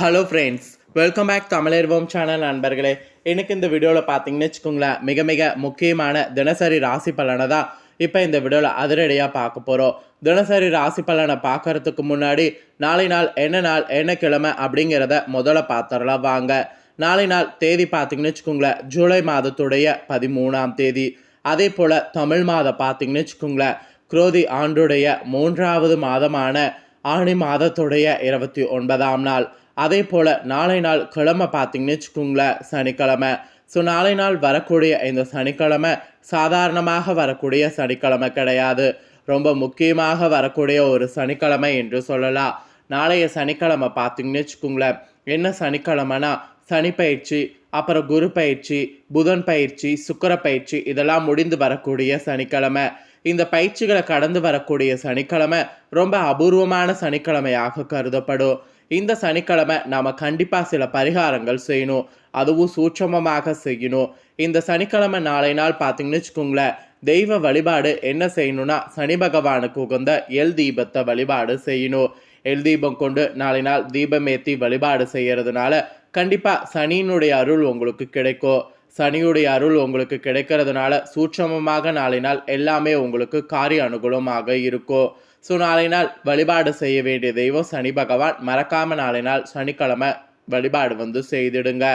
Hello friends welcome back தமிழர்வோம் channel நண்பர்களே. எனக்கு இந்த வீடியோவில் பார்த்தீங்கன்னு வச்சுக்கோங்களேன் மிக மிக முக்கியமான தினசரி ராசி பலனை தான் இப்போ இந்த வீடியோவில் அதிரடியாக பார்க்க போகிறோம் தினசரி ராசி பலனை பார்க்கறதுக்கு முன்னாடி நாளை நாள் என்ன நாள் என்ன கிழமை அப்படிங்கிறத முதல்ல பார்த்துடலாம் வாங்க. நாளை நாள் தேதி பார்த்தீங்கன்னு வச்சுக்கோங்களேன் ஜூலை மாதத்துடைய பதிமூணாம் தேதி. அதே போல் தமிழ் மாதம் பார்த்தீங்கன்னு வச்சுக்கோங்களேன் குரோதி ஆண்டுடைய மூன்றாவது மாதமான ஆணி மாதத்துடைய இருபத்தி ஒன்பதாம் நாள். அதே போல் நாளை நாள் கிழமை பார்த்தீங்கன்னு வச்சுக்கோங்களேன் சனிக்கிழமை. ஸோ நாளை நாள் வரக்கூடிய இந்த சனிக்கிழமை சாதாரணமாக வரக்கூடிய சனிக்கிழமை கிடையாது. ரொம்ப முக்கியமாக வரக்கூடிய ஒரு சனிக்கிழமை என்று சொல்லலாம். நாளைய சனிக்கிழமை பார்த்தீங்கன்னு வச்சுக்கோங்களேன் என்ன சனிக்கிழமைனா சனி பயிற்சி அப்புறம் குரு பயிற்சி புதன் பயிற்சி சுக்கர பயிற்சி இதெல்லாம் முடிந்து வரக்கூடிய சனிக்கிழமை. இந்த பயிற்சிகளை கடந்து வரக்கூடிய சனிக்கிழமை ரொம்ப அபூர்வமான சனிக்கிழமையாக கருதப்படும். இந்த சனிக்கிழமை நாம் கண்டிப்பாக சில பரிகாரங்கள் செய்யணும். அதுவும் சூட்சமமாக செய்யணும். இந்த சனிக்கிழமை நாளை நாள் பார்த்தீங்கன்னு வச்சுக்கோங்களேன் தெய்வ வழிபாடு என்ன செய்யணும்னா சனி பகவானுக்கு உகந்த எல் தீபத்தை வழிபாடு செய்யணும். எல் தீபம் கொண்டு நாளை நாள் தீபமேத்தி வழிபாடு செய்யறதுனால கண்டிப்பாக சனியினுடைய அருள் உங்களுக்கு கிடைக்கும். சனியுடைய அருள் உங்களுக்கு கிடைக்கிறதுனால சூட்சமமாக நாளை நாள் எல்லாமே உங்களுக்கு காரிய அனுகூலமாக இருக்கும். ஸோ நாளை நாள் வழிபாடு செய்ய வேண்டிய தெய்வம் சனி பகவான். மறக்காம நாளை நாள் சனிக்கிழமை வழிபாடு வந்து செய்திடுங்க.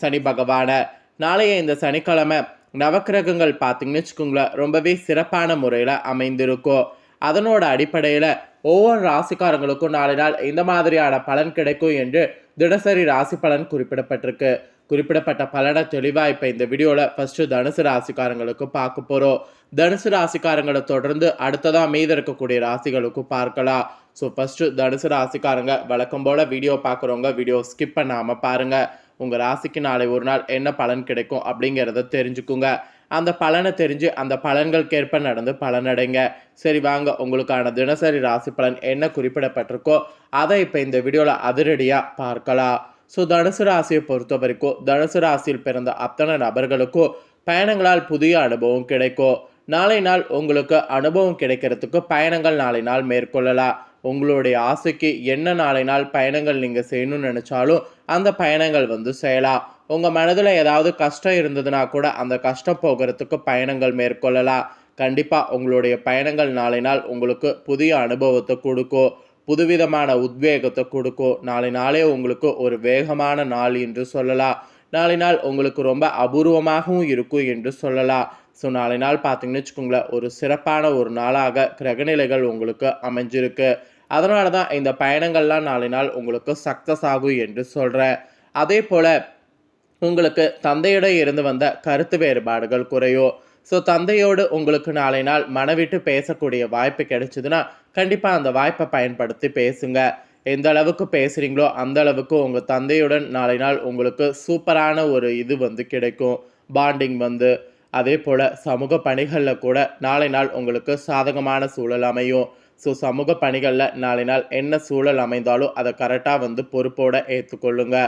சனி பகவானை நாளைய இந்த சனிக்கிழமை நவக்கிரகங்கள் பார்த்தீங்கன்னு வச்சுக்கோங்களேன் ரொம்பவே சிறப்பான முறையில் அமைந்திருக்கும். அதனோட அடிப்படையில் ஒவ்வொரு ராசிக்காரங்களுக்கும் நாளை நாள் இந்த மாதிரியான பலன் கிடைக்கும் என்று தினசரி ராசி பலன் குறிப்பிடப்பட்டிருக்கு. குறிப்பிடப்பட்ட பலனை தெளிவாக இப்போ இந்த வீடியோவில் ஃபஸ்ட்டு தனுசு ராசிக்காரங்களுக்கு பார்க்க போகிறோம் தனுசு ராசிக்காரங்களை தொடர்ந்து அடுத்ததாக மீது இருக்கக்கூடிய ராசிகளுக்கும் பார்க்கலாம். ஸோ ஃபஸ்ட்டு தனுசு ராசிக்காரங்க வழக்கம் போல் வீடியோ பார்க்குறவங்க வீடியோ ஸ்கிப் பண்ணாமல் பாருங்கள் உங்கள் ராசிக்கு நாளை ஒரு நாள் என்ன பலன் கிடைக்கும் அப்படிங்கிறத தெரிஞ்சுக்குங்க. அந்த பலனை தெரிஞ்சு அந்த பலன்களுக்கேற்ப நடந்து பலனடைங்க. சரி வாங்க உங்களுக்கான தினசரி ராசி பலன் என்ன குறிப்பிடப்பட்டிருக்கோ அதை இப்போ இந்த வீடியோவில் அதிரடியாக பார்க்கலாம். ஸோ தனுசு ராசியை பொறுத்த வரைக்கும் தனுசு ராசியில் பிறந்த அத்தனை நபர்களுக்கும் பயணங்களால் புதிய அனுபவம் கிடைக்கும். நாளை நாள் உங்களுக்கு அனுபவம் கிடைக்கிறதுக்கு பயணங்கள் நாளை நாள் மேற்கொள்ளலாம். உங்களுடைய ஆசைக்கு என்ன நாளை நாள் பயணங்கள் நீங்கள் செய்யணும்னு நினச்சாலும் அந்த பயணங்கள் வந்து செய்யலாம். உங்கள் மனதில் ஏதாவது கஷ்டம் இருந்ததுன்னா கூட அந்த கஷ்டம் போகிறதுக்கு பயணங்கள் மேற்கொள்ளலாம். கண்டிப்பாக உங்களுடைய பயணங்கள் நாளை நாள் உங்களுக்கு புதிய அனுபவத்தை கொடுக்கும். புதுவிதமான உத்வேகத்தை கொடுக்கும். நாளை நாளே உங்களுக்கு ஒரு வேகமான நாள் என்று சொல்லலாம். நாளை நாள் உங்களுக்கு ரொம்ப அபூர்வமாகவும் இருக்கும் என்று சொல்லலாம். ஸோ நாளை நாள் பார்த்தீங்கன்னு வச்சுக்கோங்களேன் ஒரு சிறப்பான ஒரு நாளாக கிரகநிலைகள் உங்களுக்கு அமைஞ்சிருக்கு. அதனால தான் இந்த பயணங்கள்லாம் நாளை நாள் உங்களுக்கு சக்ஸஸ் ஆகும் என்று சொல்கிறேன் அதே போல் உங்களுக்கு தந்தையிடம் இருந்து வந்த கருத்து வேறுபாடுகள் குறையும். ஸோ தந்தையோடு உங்களுக்கு நாளை நாள் மனவிட்டு பேசக்கூடிய வாய்ப்பு கிடைச்சதுன்னா கண்டிப்பாக அந்த வாய்ப்பை பயன்படுத்தி பேசுங்க. எந்த அளவுக்கு பேசுகிறீங்களோ அந்த அளவுக்கு உங்கள் தந்தையுடன் நாளை நாள் உங்களுக்கு சூப்பரான ஒரு இது வந்து கிடைக்கும். பாண்டிங் வந்து அதே போல் சமூக பணிகளில் கூட நாளை நாள் உங்களுக்கு சாதகமான சூழல் அமையும். ஸோ சமூக பணிகளில் நாளை நாள் என்ன சூழல் அமைந்தாலும் அதை கரெக்டாக வந்து பொறுப்போடு ஏற்றுக்கொள்ளுங்க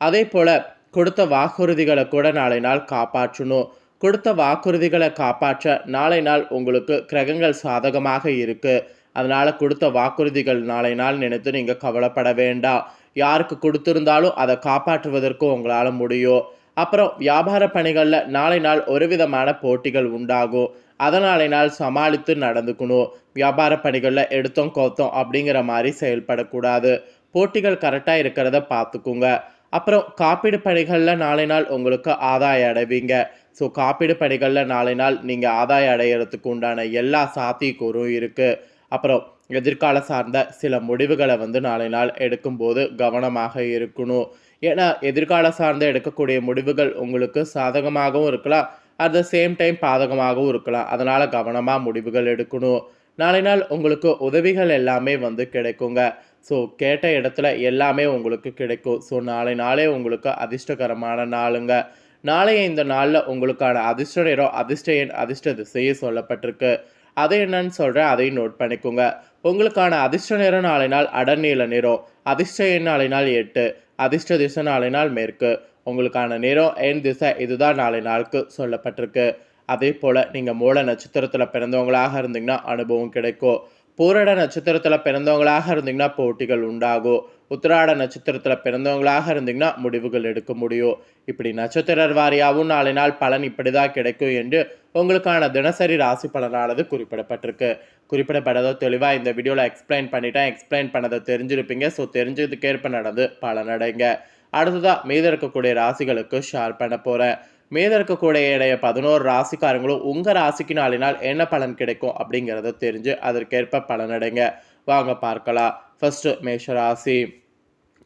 அதே போல் கொடுத்த வாக்குறுதிகளை கூட நாளை நாள் காப்பாற்றணும். கொடுத்த வாக்குறுதிகளை காப்பாற்ற நாளை நாள் உங்களுக்கு கிரகங்கள் சாதகமாக இருக்குது அதனால் கொடுத்த வாக்குறுதிகள் நாளை நாள் நினைத்து நீங்கள் கவலைப்பட வேண்டாம். யாருக்கு கொடுத்துருந்தாலும் அதை காப்பாற்றுவதற்கும் உங்களால் முடியும். அப்புறம் வியாபார பணிகளில் நாளை நாள் ஒரு விதமான போட்டிகள் உண்டாகும். அதனாலே நாள் சமாளித்து நடந்துக்கணும். வியாபார பணிகளில் எடுத்தோம் கோத்தோம் அப்படிங்கிற மாதிரி செயல்படக்கூடாது. போட்டிகள் கரெக்டாக இருக்கிறத பார்த்துக்குங்க. அப்புறம் காப்பீடு பணிகளில் நாளை நாள் உங்களுக்கு ஆதாயம் அடைவீங்க. ஸோ காப்பீடு பணிகளில் நாளை நாள் நீங்கள் ஆதாயம் அடையிறதுக்கு உண்டான எல்லா சாத்தியக்கூறும் இருக்குது அப்புறம் எதிர்கால சார்ந்த சில முடிவுகளை வந்து நாளை நாள் எடுக்கும்போது கவனமாக இருக்கணும். ஏன்னா எதிர்கால சார்ந்த எடுக்கக்கூடிய முடிவுகள் உங்களுக்கு சாதகமாகவும் இருக்கலாம். அட் த சேம் டைம் பாதகமாகவும் இருக்கலாம். அதனால் கவனமாக முடிவுகள் எடுக்கணும். நாளை நாள் உங்களுக்கு உதவிகள் எல்லாமே வந்து கிடைக்குங்க. ஸோ கேட்ட இடத்துல எல்லாமே உங்களுக்கு கிடைக்கும். ஸோ நாளை நாளே உங்களுக்கு அதிர்ஷ்டகரமான நாளுங்க. நாளைய இந்த நாளில் உங்களுக்கான அதிர்ஷ்ட நேரம் அதிர்ஷ்ட எண் அதிர்ஷ்ட திசையை சொல்லப்பட்டிருக்கு. அதை என்னன்னு சொல்கிறேன் அதையும் நோட் பண்ணிக்கோங்க. உங்களுக்கான அதிர்ஷ்ட நிறம் நாளை நாள் அடநீல நிறம் அதிர்ஷ்ட எண் நாளை நாள் எட்டு அதிர்ஷ்ட திசை நாளை நாள் மேற்கு. உங்களுக்கான நிறம் என் திசை இதுதான் நாளை நாளுக்கு சொல்லப்பட்டிருக்கு. அதே போல் நீங்கள் மூல நட்சத்திரத்தில் பிறந்தவங்களாக இருந்தீங்கன்னா அனுபவம் கிடைக்கும். பூரட நட்சத்திரத்தில் பிறந்தவங்களாக இருந்தீங்கன்னா போட்டிகள் உண்டாகும். உத்திராட நட்சத்திரத்தில் பிறந்தவங்களாக இருந்தீங்கன்னா முடிவுகள் எடுக்க முடியும். இப்படி நட்சத்திரர் வாரியாகவும் நாளை நாள் பலன் இப்படி தான் கிடைக்கும் என்று உங்களுக்கான தினசரி ராசி பலனானது குறிப்பிடப்பட்டிருக்கு. குறிப்பிடப்பட்டதோ தெளிவாக இந்த வீடியோவில் எக்ஸ்பிளைன் பண்ணிட்டேன். எக்ஸ்பிளைன் பண்ணதை தெரிஞ்சிருப்பீங்க. ஸோ தெரிஞ்சதுக்கேற்ப நடந்து பலனடைங்க. அடுத்ததாக மீது இருக்கக்கூடிய ராசிகளுக்கு ஷேர் பண்ண போகிறேன் மீத இருக்கக்கூடிய இடைய பதினோரு ராசிக்காரங்களும் உங்கள் ராசிக்கு நாளினால் என்ன பலன் கிடைக்கும் அப்படிங்கிறத தெரிஞ்சு அதற்கேற்ப பலனடைங்க. வாங்க பார்க்கலாம். ஃபர்ஸ்ட் மேஷ ராசி.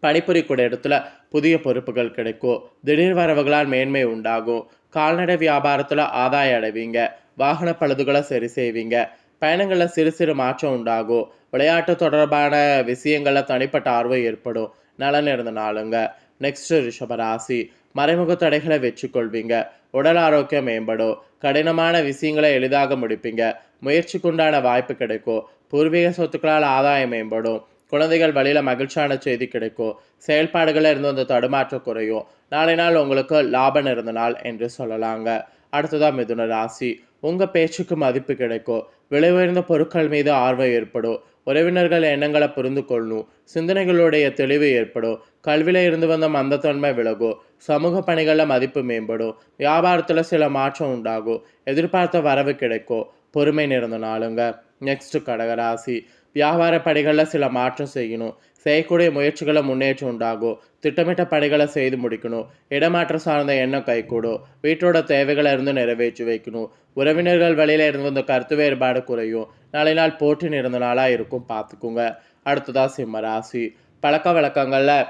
பணிபுரியக்கூடிய இடத்துல புதிய பொறுப்புகள் கிடைக்கும். திடீர் வரவுகளால் மேன்மை உண்டாகும். கால்நடை வியாபாரத்தில் ஆதாயம் அடைவீங்க. வாகன பழுதுகளை சரி செய்வீங்க. பயணங்களில் சிறு சிறு மாற்றம் உண்டாகும். விளையாட்டு தொடர்பான விஷயங்களில் தனிப்பட்ட ஆர்வம் ஏற்படும். நலன் இருந்த நாளுங்க. நெக்ஸ்ட் ரிஷபராசி மறைமுக தடைகளை வெற்றி கொள்வீங்க உடல் ஆரோக்கியம் மேம்படும். கடினமான விஷயங்களை எளிதாக முடிப்பீங்க. முயற்சிக்குண்டான வாய்ப்பு கிடைக்கும். பூர்வீக சொத்துக்களால் ஆதாயம் மேம்படும். குழந்தைகள் வழியில் மகிழ்ச்சியான செய்தி கிடைக்கும். செயல்பாடுகளில் இருந்து அந்த தடுமாற்றம் குறையும். நாளை நாள் உங்களுக்கு லாபம் இருந்த நாள் என்று சொல்லலாங்க. அடுத்ததான் மிதுன ராசி. உங்கள் பேச்சுக்கு மதிப்பு கிடைக்கும். விலை உயர்ந்த பொருட்கள் மீது ஆர்வம் ஏற்படும். உறவினர்கள் எண்ணங்களை புரிந்து கொள்ளணும் சிந்தனைகளுடைய தெளிவு ஏற்படும். கல்வியில் இருந்து வந்த மந்தத்தன்மை விலகும் சமூக பணிகளில் மதிப்பு மேம்படும் வியாபாரத்தில் சில மாற்றம் உண்டாகும் எதிர்பார்த்த வரவு கிடைக்கும் பொறுமை நிறந்த நாளுங்க நெக்ஸ்ட் கடகராசி வியாபார பணிகளில் சில மாற்றம் செய்யணும். செய்யக்கூடிய முயற்சிகளை முன்னேற்றம் உண்டாகும் திட்டமிட்ட பணிகளை செய்து முடிக்கணும். இடமாற்றம் சார்ந்த எண்ணம் கைகூடும் வீட்டோட தேவைகளை இருந்து நிறைவேற்றி வைக்கணும். உறவினர்கள் வழியில் இருந்து வந்த கருத்து வேறுபாடு குறையும். நாளை நாள் போட்டி நிறந்த நாளாக இருக்கும் பார்த்துக்குங்க. அடுத்ததாக சிம்ம ராசி. பழக்க வழக்கங்களில்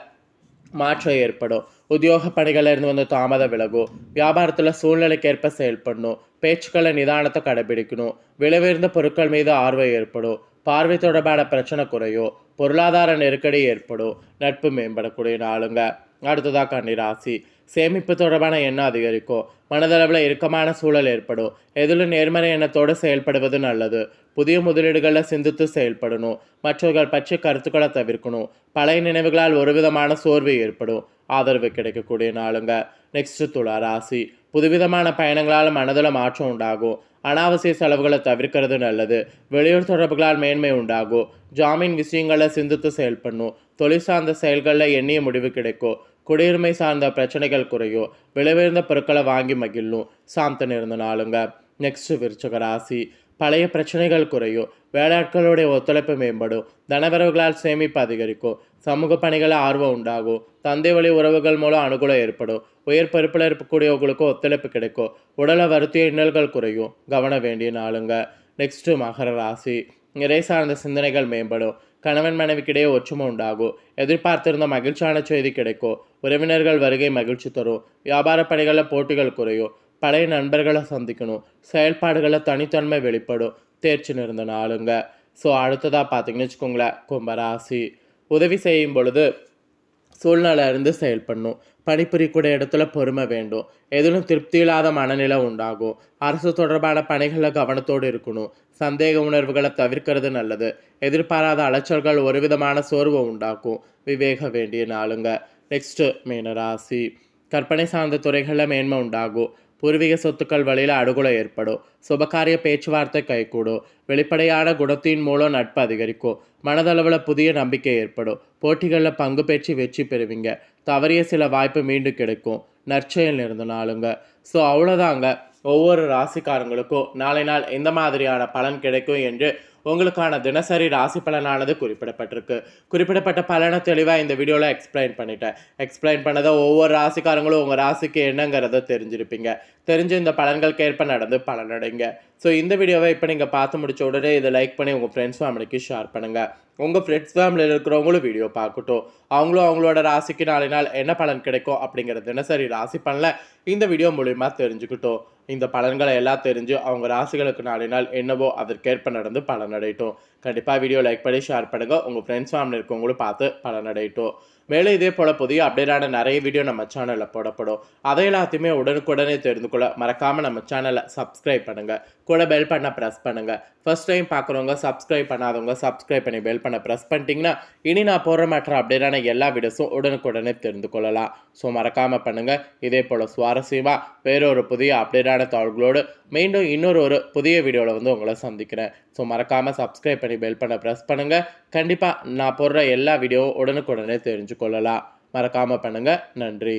மாற்றம் ஏற்படும். உத்தியோக பணிகளிலிருந்து வந்து தாமதம் விலகும் வியாபாரத்தில் சூழ்நிலைக்கேற்ப செயல்படணும். பேச்சுக்களை நிதானத்தை கடைபிடிக்கணும். விளைவிருந்த பொருட்கள் மீது ஆர்வம் ஏற்படும். பார்வை தொடர்பான பிரச்சனை குறையும் பொருளாதார நெருக்கடி ஏற்படும். நட்பு மேம்படக்கூடிய நாளுங்க. அடுத்ததாக கன்னிராசி சேமிப்பு தொடர்பான எண்ணம் அதிகரிக்கும். மனதளவில் இறுக்கமான சூழல் ஏற்படும். எதிலும் நேர்மறை எண்ணத்தோடு செயல்படுவது நல்லது. புதிய முதலீடுகளில் சிந்தித்து செயல்படணும். மற்றவர்கள் பற்றி கருத்துக்களை தவிர்க்கணும். பழைய நினைவுகளால் ஒரு விதமான சோர்வு ஏற்படும். ஆதரவு கிடைக்கக்கூடிய நாளுங்க. நெக்ஸ்ட் துளா ராசி. புதுவிதமான பயணங்களால் மனதில் மாற்றம் உண்டாகும். அனாவசிய செலவுகளை தவிர்க்கிறது நல்லது. வெளியூர் தொடர்புகளால் மேன்மை உண்டாகும். ஜாமீன் விஷயங்களை சிந்தித்து செயல்படணும். தொழில் சார்ந்த செயல்களில் எண்ணிய முடிவு கிடைக்கும். குடியுரிமை சார்ந்த பிரச்சனைகள் குறையும். விலையுயர்ந்த பொருட்களை வாங்கி மகிழும். சாந்தன் இருந்த நாளுங்க. நெக்ஸ்ட் விருச்சக ராசி. பழைய பிரச்சனைகள் குறையும் வேலையாட்களுடைய ஒத்துழைப்பு மேம்படும் தனவரவுகளால் சேமிப்பு அதிகரிக்கும் சமூக பணிகளில் ஆர்வம் உண்டாகும் தந்தை வழி உறவுகள் மூலம் அனுகூலம் ஏற்படும் உயர் பொறுப்பில் இருக்கக்கூடியவங்களுக்கு ஒத்துழைப்பு கிடைக்கும் உடலை வருத்திய இன்னல்கள் குறையும் கவன வேண்டிய நாளுங்க. நெக்ஸ்ட்டு மகர ராசி. நிறை சார்ந்த சிந்தனைகள் மேம்படும் கணவன் மனைவிக்கிடையே ஒற்றுமை உண்டாகும் எதிர்பார்த்திருந்த மகிழ்ச்சியான செய்தி கிடைக்கும் உறவினர்கள் வருகை மகிழ்ச்சி தரும் வியாபார பணிகளில் போட்டிகள் குறையும் பழைய நண்பர்களை சந்திக்கணும். செயல்பாடுகளை தனித்தன்மை வெளிப்படும். தேர்ச்சி நிறந்த நாளுங்க. ஸோ அடுத்ததாக பார்த்தீங்கன்னு வச்சுக்கோங்களேன் கும்பராசி உதவி செய்யும் பொழுது சூழ்நிலை இருந்து செயல்படணும். பணிபுரியக்கூடிய இடத்துல பொறுமை வேண்டும். எதிலும் திருப்தி இல்லாத மனநிலை உண்டாகும். அரசு தொடர்பான பணிகளில் கவனத்தோடு இருக்கணும். சந்தேக உணர்வுகளை தவிர்க்கிறது நல்லது. எதிர்பாராத அலைச்சல்கள் ஒரு விதமான சோர்வை உண்டாக்கும். விவேக வேண்டிய நாளுங்க. நெக்ஸ்ட்டு மீனராசி கற்பனை சார்ந்த துறைகளில் மேன்மை உண்டாகும். பூர்வீக சொத்துக்கள் வழியில் அனுகூலம் ஏற்படும். சுபகாரிய பேச்சுவார்த்தை கைகூடும். வெளிப்படையான குணத்தின் மூலம் நட்பு அதிகரிக்கும். மனதளவில் புதிய நம்பிக்கை ஏற்படும். போட்டிகளில் பங்கு பெற்று வெற்றி பெறுவீங்க. தவறிய சில வாய்ப்பு மீண்டும் கிடைக்கும். நற்செயல் இருந்த நாளுங்க. ஸோ அவ்வளோதாங்க ஒவ்வொரு ராசிக்காரங்களுக்கும் நாளை நாள் எந்த மாதிரியான பலன் கிடைக்கும் என்று உங்களுக்கான தினசரி ராசி பலனானது குறிப்பிடப்பட்டிருக்கு. குறிப்பிடப்பட்ட பலனை தெளிவாக இந்த வீடியோவில் எக்ஸ்பிளைன் பண்ணிட்டேன். எக்ஸ்பிளைன் பண்ணதை ஒவ்வொரு ராசிக்காரங்களும் உங்கள் ராசிக்கு என்னங்கிறத தெரிஞ்சிருப்பீங்க. தெரிஞ்சு இந்த பலன்களுக்கு ஏற்ப நடந்து பலனடைங்க. ஸோ இந்த வீடியோவை இப்போ நீங்கள் பார்த்து முடிச்ச உடனே இதை லைக் பண்ணி உங்கள் ஃப்ரெண்ட்ஸ் ஃபேமிலிக்கு ஷேர் பண்ணுங்கள் உங்கள் ஃப்ரெண்ட்ஸ் ஃபேமிலியில் இருக்கிறவங்களும் வீடியோ பார்க்கட்டும். அவங்களும் அவங்களோட ராசிக்கு நாளை நாள் என்ன பலன் கிடைக்கும் அப்படிங்கிற தினசரி ராசி பலனை இந்த வீடியோ மூலிமா தெரிஞ்சுக்கிட்டோம். இந்த பலன்களை எல்லாம் தெரிஞ்சு அவங்க ராசிகளுக்கு நாளை நாள் என்னவோ அதற்கேற்ப நடந்து பலனடையட்டும். கண்டிப்பாக வீடியோ லைக் பண்ணி ஷேர் பண்ணுங்கள் உங்கள் ஃப்ரெண்ட்ஸ் ஃபேமிலி இருக்கவங்களும் பார்த்து பலனடையட்டும். மேலும் இதே போல் புதிய அப்டேட்டான நிறைய வீடியோ நம்ம சேனலில் போடப்படும். அதை எல்லாத்தையுமே உடனுக்குடனே தெரிந்து கொள்ள மறக்காமல் நம்ம சேனலை சப்ஸ்கிரைப் பண்ணுங்கள் கூட பெல் பண்ண ப்ரெஸ் பண்ணுங்கள் ஃபஸ்ட் டைம் பார்க்குறவங்க சப்ஸ்கிரைப் பண்ணாதவங்க சப்ஸ்கிரைப் பண்ணி பெல் பண்ண ப்ரெஸ் பண்ணிட்டீங்கன்னா இனி நான் போடுற மற்ற அப்டேட்டான எல்லா வீடியோஸும் உடனுக்குடனே தெரிந்து கொள்ளலாம். ஸோ மறக்காமல் பண்ணுங்கள் இதே போல் சுவாரஸ்யமாக வேறொரு புதிய அப்டேட்டான தகவல்களோடு மீண்டும் இன்னொரு ஒரு புதிய வீடியோவில் வந்து உங்களை சந்திக்கிறேன். ஸோ மறக்காமல் சப்ஸ்கிரைப் பண்ணி பெல் பண்ண ப்ரெஸ் பண்ணுங்கள் கண்டிப்பாக நான் போடுற எல்லா வீடியோவும் உடனுக்குடனே தெரிஞ்சு தெரிஞ்சுக்கொள்ளலாம் மறக்காமல் பண்ணுங்கள் நன்றி.